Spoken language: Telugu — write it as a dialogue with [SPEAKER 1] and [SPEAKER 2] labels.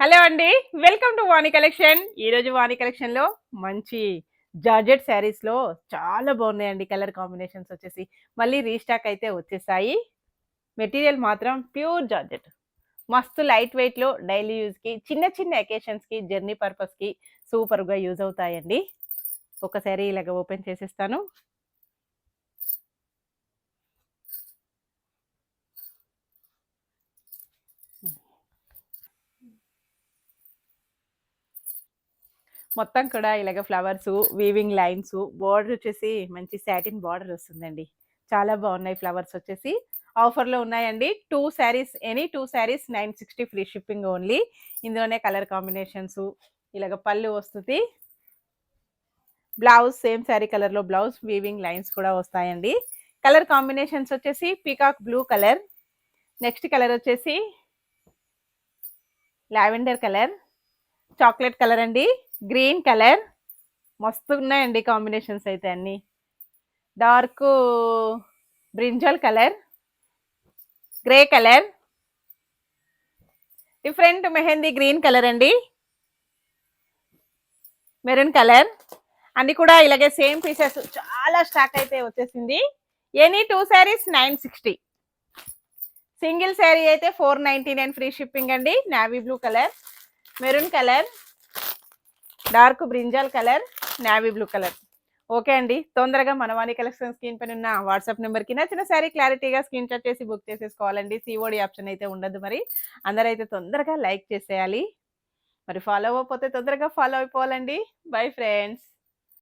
[SPEAKER 1] హలో అండి వెల్కమ్ టు వాణి కలెక్షన్. ఈరోజు వాణి కలెక్షన్లో మంచి జార్జెట్ శారీస్లో చాలా బాగున్నాయండి కలర్ కాంబినేషన్స్ వచ్చేసి. మళ్ళీ రీస్టాక్ అయితే వచ్చేసాయి. మెటీరియల్ మాత్రం ప్యూర్ జార్జెట్. మస్తు లైట్ వెయిట్లో డైలీ యూజ్కి చిన్న చిన్న ఎకేషన్స్కి జర్నీ పర్పస్కి సూపర్గా యూజ్ అవుతాయండి. ఒకసారి ఇలాగ ఓపెన్ చేసేస్తాను. మొత్తం కూడా ఇలాగ ఫ్లవర్స్ వీవింగ్ లైన్స్ బార్డర్ వచ్చేసి మంచి శాటిన్ బార్డర్ వస్తుందండి. చాలా బాగున్నాయి ఫ్లవర్స్ వచ్చేసి. ఆఫర్లో ఉన్నాయండి. Two saris any two saris nine sixty free shipping only ఇందులోనే కలర్ కాంబినేషన్స్ ఇలాగ పళ్ళు వస్తుంది. బ్లౌజ్ సేమ్ శారీ కలర్లో బ్లౌజ్ వీవింగ్ లైన్స్ కూడా వస్తాయండి. కలర్ కాంబినేషన్స్ వచ్చేసి peacock blue colour next colour వచ్చేసి లావెండర్ కలర్ చాక్లెట్ కలర్ అండి. గ్రీన్ కలర్ మస్తు ఉన్నాయండి కాంబినేషన్స్ అయితే అన్ని. Dark brinjal colour grey colour different mehndi green colour అండి. మెరూన్ కలర్ అన్ని కూడా ఇలాగే సేమ్ పీసెస్ చాలా స్టాక్ అయితే వచ్చేసింది. Any two saris nine sixty single sari అయితే four ninety nine free shipping అండి. Navy blue colour maroon colour dark brinjal colour navy blue colour. Okay అండి తొందరగా మనవాణి కలెక్షన్ స్క్రీన్ పైన ఉన్న వాట్సాప్ నెంబర్కి నచ్చిన సారీ క్లారిటీగా స్క్రీన్ షాట్ చేసి బుక్ చేసేసుకోవాలండి. సిఓడి ఆప్షన్ అయితే ఉండదు మరి. అందరైతే తొందరగా లైక్ చేసేయాలి. మరి ఫాలో అవ్వకపోతే తొందరగా ఫాలో అయిపోవాలండి. Bye friends.